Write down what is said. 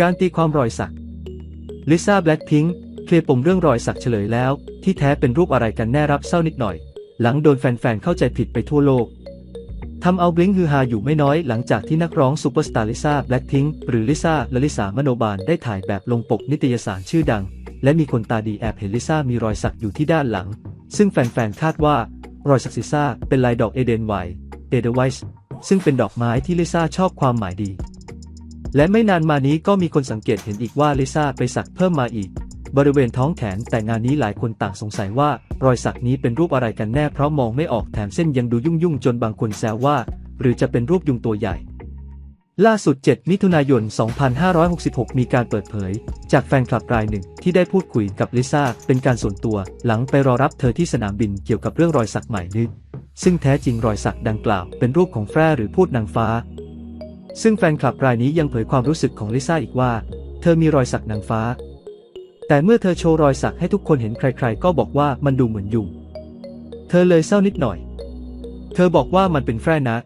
การตีความรอยสัก ลิซ่าแบล็คพิงค์เคลียร์ปมเรื่องรอยสักเฉลยแล้ว ที่แท้เป็นรูปอะไรกันแน่รับเศร้านิดหน่อย หลังโดนแฟนๆ เข้าใจผิดไปทั่วโลกทำเอาบลิงฮือฮาอยู่ไม่น้อยหลังจากที่นักร้องซูเปอร์สตาร์ลิซ่าแบล็คพิงค์หรือลิซ่าและลิซ่ามโนบาลได้ถ่ายแบบลงปกนิตยสารชื่อดัง และมีคนตาดีแอบเห็นลิซ่ามีรอยสักอยู่ที่ด้านหลัง ซึ่งแฟนๆ คาดว่ารอยสักลิซ่าเป็นลายดอกเอเดนไวเอเดไวส์ซึ่งเป็นดอกไม้ที่ลิซ่าชอบความหมายดี และไม่นานมานี้ก็มีคนสังเกตเห็นอีกว่าลิซ่าไปสักเพิ่มมาอีก บริเวณท้องแขนแต่งานนี้หลายคนต่างสงสัยว่า รอยสักนี้เป็นรูปอะไรกันแน่เพราะมองไม่ออกแถมเส้นยังดูยุ่งๆจนบางคนแซวว่า หรือจะเป็นรูปยุงตัวใหญ่ ล่าสุด 7 มิถุนายน 2566 มีการเปิดเผย จากแฟนคลับรายหนึ่งที่ได้พูดคุยกับลิซ่าเป็นการส่วนตัว หลังไปรอรับเธอที่สนามบินเกี่ยวกับเรื่องรอยสักใหม่นี้ซึ่งแท้จริงรอยสักดังกล่าวเป็นรูปของแฟรหรือพูดนางฟ้า ซึ่งแฟนคลับรายนี้ยังเผยความรู้สึกของลิซ่าอีกว่า เธอมีรอยสักนางฟ้า แต่เมื่อเธอโชว์รอยสักให้ทุกคนเห็นใครๆ ก็บอกว่ามันดูเหมือนยุง เธอเลยเศร้านิดหน่อย เธอบอกว่ามันเป็นแฟรนะ